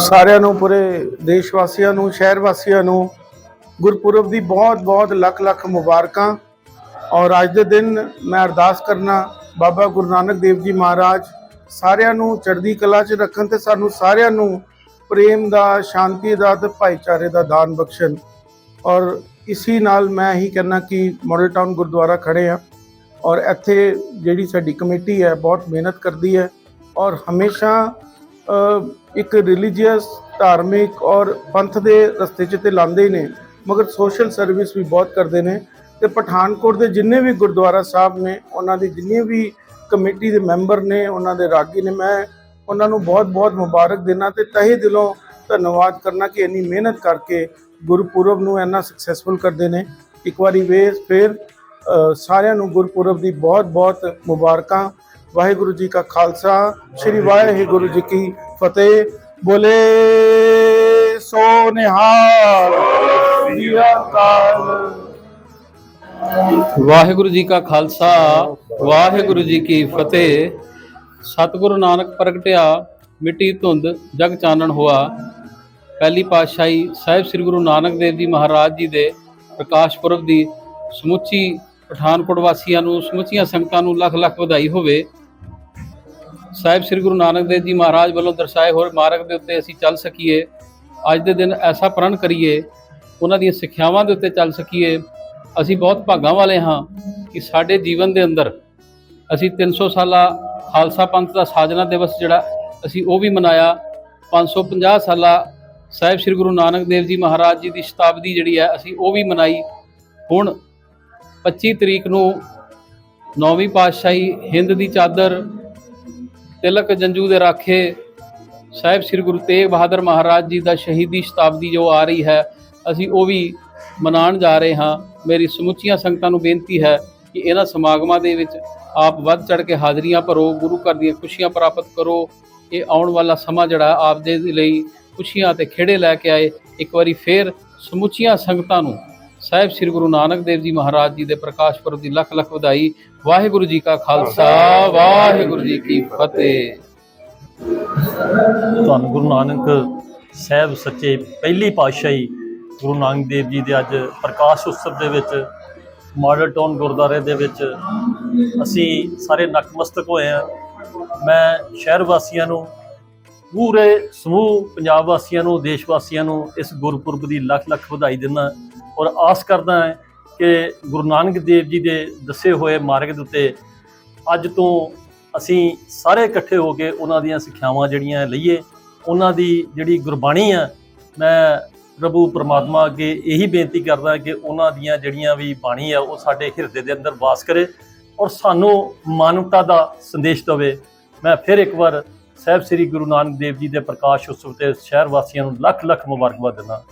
ਸਾਰਿਆਂ ਨੂੰ, ਪੂਰੇ ਦੇਸ਼ ਵਾਸੀਆਂ ਨੂੰ ਸ਼ਹਿਰ ਵਾਸੀਆਂ ਨੂੰ, ਗੁਰਪੁਰਬ ਦੀ ਬਹੁਤ ਬਹੁਤ ਲੱਖ ਲੱਖ ਮੁਬਾਰਕਾਂ। ਔਰ ਅੱਜ ਦੇ ਦਿਨ ਮੈਂ ਅਰਦਾਸ ਕਰਨਾ, ਬਾਬਾ ਗੁਰੂ ਨਾਨਕ ਦੇਵ ਜੀ ਮਹਾਰਾਜ, ਸਾਰਿਆਂ ਨੂੰ ਚੜ੍ਹਦੀ ਕਲਾ 'ਚ ਰੱਖਣ ਤੇ ਸਾਨੂੰ ਸਾਰਿਆਂ ਨੂੰ ਪ੍ਰੇਮ ਦਾ, ਸ਼ਾਂਤੀ ਦਾ ਤੇ ਭਾਈਚਾਰੇ ਦਾ ਦਾਨ ਬਖਸ਼ਣ। ਔਰ ਇਸੀ ਨਾਲ ਮੈਂ ਇਹੀ ਕਹਿਣਾ ਕਿ ਮਾਡਲ ਟਾਊਨ ਗੁਰਦੁਆਰਾ ਖੜੇ ਆ। ਔਰ ਇੱਥੇ ਜਿਹੜੀ ਸਾਡੀ ਕਮੇਟੀ ਹੈ, ਬਹੁਤ ਮਿਹਨਤ ਕਰਦੀ ਹੈ। ਔਰ ਹਮੇਸ਼ਾ ਇੱਕ ਰਿਲੀਜੀਅਸ ਧਾਰਮਿਕ ਔਰ ਪੰਥ ਦੇ ਰਸਤੇ 'ਚ ਤੇ ਲਾਉਂਦੇ ਹੀ ਨੇ। ਮਗਰ ਸੋਸ਼ਲ ਸਰਵਿਸ ਵੀ ਬਹੁਤ ਕਰਦੇ ਨੇ ਤੇ ਪਠਾਨਕੋਟ ਦੇ ਜਿੰਨੇ ਵੀ ਗੁਰਦੁਆਰਾ ਸਾਹਿਬ ਨੇ, ਉਹਨਾਂ ਦੀ ਜਿੰਨੇ ਵੀ ਕਮੇਟੀ ਦੇ ਮੈਂਬਰ ਨੇ, ਉਹਨਾਂ ਦੇ ਰਾਗੀ ਨੇ, ਮੈਂ ਉਹਨਾਂ ਨੂੰ ਬਹੁਤ-ਬਹੁਤ ਮੁਬਾਰਕ ਦੇਣਾ ਤੇ ਤਹਿ ਦਿਲੋਂ ਧੰਨਵਾਦ ਕਰਨਾ ਕਿ ਇੰਨੀ ਮਿਹਨਤ ਕਰਕੇ ਗੁਰਪੁਰਬ ਨੂੰ ਇੰਨਾ ਸਕਸੈਸਫੁਲ ਕਰਦੇ ਨੇ। ਇੱਕ ਵਾਰੀ ਵੇ ਫਿਰ ਸਾਰਿਆਂ ਨੂੰ ਗੁਰਪੁਰਬ ਦੀ ਬਹੁਤ-ਬਹੁਤ ਮੁਬਾਰਕਾਂ। ਵਾਹਿਗੁਰੂ ਜੀ ਕਾ ਖਾਲਸਾ ਸ੍ਰੀ ਵਾਹਿਗੁਰੂ ਜੀ ਕੀ ਫਤਿਹ। ਬੋਲੇ ਸੋ ਨਿਹਾਲ ਸ੍ਰੀ ਅਕਾਲ। ਵਾਹਿਗੁਰੂ ਜੀ ਕਾ ਖਾਲਸਾ ਵਾਹਿਗੁਰੂ ਜੀ ਕੀ ਫਤਿਹ। ਸਤਿਗੁਰੂ ਨਾਨਕ ਪ੍ਰਗਟਿਆ ਮਿੱਟੀ ਧੁੰਦ ਜਗ ਚਾਨਣ ਹੋਆ। ਪਹਿਲੀ ਪਾਤਸ਼ਾਹੀ ਸਾਹਿਬ ਸ੍ਰੀ ਗੁਰੂ ਨਾਨਕ ਦੇਵ ਜੀ ਮਹਾਰਾਜ ਜੀ ਦੇ ਪ੍ਰਕਾਸ਼ ਪੁਰਬ ਦੀ ਸਮੁੱਚੀ ਪਠਾਨਕੋਟ ਵਾਸੀਆਂ ਨੂੰ ਸਮੁੱਚੀਆਂ ਸੰਗਤਾਂ ਨੂੰ ਲੱਖ ਲੱਖ ਵਧਾਈ ਹੋਵੇ। ਸਾਹਿਬ ਸ੍ਰੀ ਗੁਰੂ ਨਾਨਕ ਦੇਵ ਜੀ ਮਹਾਰਾਜ ਵੱਲੋਂ ਦਰਸਾਏ ਹੋਏ ਮਾਰਗ ਦੇ ਉੱਤੇ ਅਸੀਂ ਚੱਲ ਸਕੀਏ, ਅੱਜ ਦੇ ਦਿਨ ਐਸਾ ਪ੍ਰਣ ਕਰੀਏ, ਉਹਨਾਂ ਦੀਆਂ ਸਿੱਖਿਆਵਾਂ ਦੇ ਉੱਤੇ ਚੱਲ ਸਕੀਏ, ਅਸੀਂ ਬਹੁਤ ਭਾਗਾਂ ਵਾਲੇ ਹਾਂ ਕਿ ਸਾਡੇ ਜੀਵਨ ਦੇ ਅੰਦਰ ਅਸੀਂ 300 ਸਾਲਾ ਖਾਲਸਾ ਪੰਥ ਦਾ ਸਾਜਨਾ ਦਿਵਸ ਜਿਹੜਾ ਅਸੀਂ ਉਹ ਵੀ ਮਨਾਇਆ 550 ਸਾਲਾ ਸਾਹਿਬ ਸ੍ਰੀ ਗੁਰੂ ਨਾਨਕ ਦੇਵ ਜੀ ਮਹਾਰਾਜ ਜੀ ਦੀ ਸ਼ਤਾਬਦੀ ਜਿਹੜੀ ਹੈ ਅਸੀਂ ਉਹ ਵੀ ਮਨਾਈ। ਹੁਣ 25 ਤਰੀਕ ਨੂੰ ਨੌਵੀਂ ਪਾਤਸ਼ਾਹੀ ਹਿੰਦ ਦੀ ਚਾਦਰ ਤਿਲਕ ਜੰਜੂ ਦੇ ਰਾਖੇ। ਸਾਹਿਬ ਸ੍ਰੀ ਗੁਰੂ ਤੇਗ ਬਹਾਦਰ ਮਹਾਰਾਜ ਜੀ ਦਾ ਸ਼ਹੀਦੀ ਸ਼ਤਾਬਦੀ ਜੋ ਆ ਰਹੀ ਹੈ, ਅਸੀਂ ਉਹ ਵੀ ਮਨਾਉਣ ਜਾ ਰਹੇ ਹਾਂ। ਮੇਰੀ ਸਮੁੱਚੀਆਂ ਸੰਗਤਾਂ ਨੂੰ ਬੇਨਤੀ ਹੈ ਕਿ ਇਹਨਾਂ ਸਮਾਗਮਾਂ ਦੇ ਵਿੱਚ ਆਪ ਵੱਧ ਚੜ ਕੇ ਹਾਜ਼ਰੀਆਂ ਭਰੋ, ਗੁਰੂ ਘਰ ਦੀਆਂ ਖੁਸ਼ੀਆਂ ਪ੍ਰਾਪਤ ਕਰੋ। ਇਹ ਆਉਣ ਵਾਲਾ ਸਮਾਂ ਜਿਹੜਾ ਆਪ ਦੇ ਲਈ ਖੁਸ਼ੀਆਂ ਤੇ ਖੇੜੇ ਲੈ ਕੇ ਆਏ। ਇੱਕ ਵਾਰੀ ਫੇਰ ਸਮੁੱਚੀਆਂ ਸੰਗਤਾਂ ਨੂੰ ਸਾਹਿਬ ਸ੍ਰੀ ਗੁਰੂ ਨਾਨਕ ਦੇਵ ਜੀ ਮਹਾਰਾਜ ਜੀ ਦੇ ਪ੍ਰਕਾਸ਼ ਪੁਰਬ ਦੀ ਲੱਖ ਲੱਖ ਵਧਾਈ। ਵਾਹਿਗੁਰੂ ਜੀ ਕਾ ਖਾਲਸਾ, ਵਾਹਿਗੁਰੂ ਜੀ ਕੀ ਫਤਿਹ। ਤੁਹਾਨੂੰ ਗੁਰੂ ਨਾਨਕ ਸਾਹਿਬ ਸੱਚੇ ਪਹਿਲੀ ਪਾਤਸ਼ਾਹੀ ਗੁਰੂ ਨਾਨਕ ਦੇਵ ਜੀ ਦੇ ਅੱਜ ਪ੍ਰਕਾਸ਼ ਉਤਸਵ ਦੇ ਵਿੱਚ, ਮਾਡਲ ਟਾਊਨ ਗੁਰਦੁਆਰੇ ਦੇ ਵਿੱਚ ਅਸੀਂ ਸਾਰੇ ਨਤਮਸਤਕ ਹੋਏ ਆ ਮੈਂ ਸ਼ਹਿਰ ਵਾਸੀਆਂ ਨੂੰ, ਪੂਰੇ ਸਮੂਹ ਪੰਜਾਬ ਵਾਸੀਆਂ ਨੂੰ, ਦੇਸ਼ ਵਾਸੀਆਂ ਨੂੰ ਇਸ ਗੁਰਪੁਰਬ ਦੀ ਲੱਖ ਲੱਖ ਵਧਾਈ ਦਿੰਦਾ ਔਰ ਆਸ ਕਰਦਾ ਹਾਂ ਕਿ ਗੁਰੂ ਨਾਨਕ ਦੇਵ ਜੀ ਦੇ ਦੱਸੇ ਹੋਏ ਮਾਰਗ ਦੇ ਉੱਤੇ ਅੱਜ ਤੋਂ ਅਸੀਂ ਸਾਰੇ ਇਕੱਠੇ ਹੋ ਕੇ ਉਹਨਾਂ ਦੀਆਂ ਸਿੱਖਿਆਵਾਂ ਜਿਹੜੀਆਂ ਲਈਏ, ਉਹਨਾਂ ਦੀ ਜਿਹੜੀ ਗੁਰਬਾਣੀ ਆ, ਮੈਂ ਪ੍ਰਭੂ ਪਰਮਾਤਮਾ ਅੱਗੇ ਇਹੀ ਬੇਨਤੀ ਕਰਦਾ ਕਿ ਉਹਨਾਂ ਦੀਆਂ ਜਿਹੜੀਆਂ ਵੀ ਬਾਣੀ ਆ, ਉਹ ਸਾਡੇ ਹਿਰਦੇ ਦੇ ਅੰਦਰ ਵਾਸ ਕਰੇ ਔਰ ਸਾਨੂੰ ਮਾਨਵਤਾ ਦਾ ਸੰਦੇਸ਼ ਦੇਵੇ। ਮੈਂ ਫਿਰ ਇੱਕ ਵਾਰ ਸਾਹਿਬ ਸ੍ਰੀ ਗੁਰੂ ਨਾਨਕ ਦੇਵ ਜੀ ਦੇ ਪ੍ਰਕਾਸ਼ ਉਤਸਵ ਤੇ ਸ਼ਹਿਰ ਵਾਸੀਆਂ ਨੂੰ ਲੱਖ ਲੱਖ ਮੁਬਾਰਕਬਾਦ ਦਿੰਦਾ।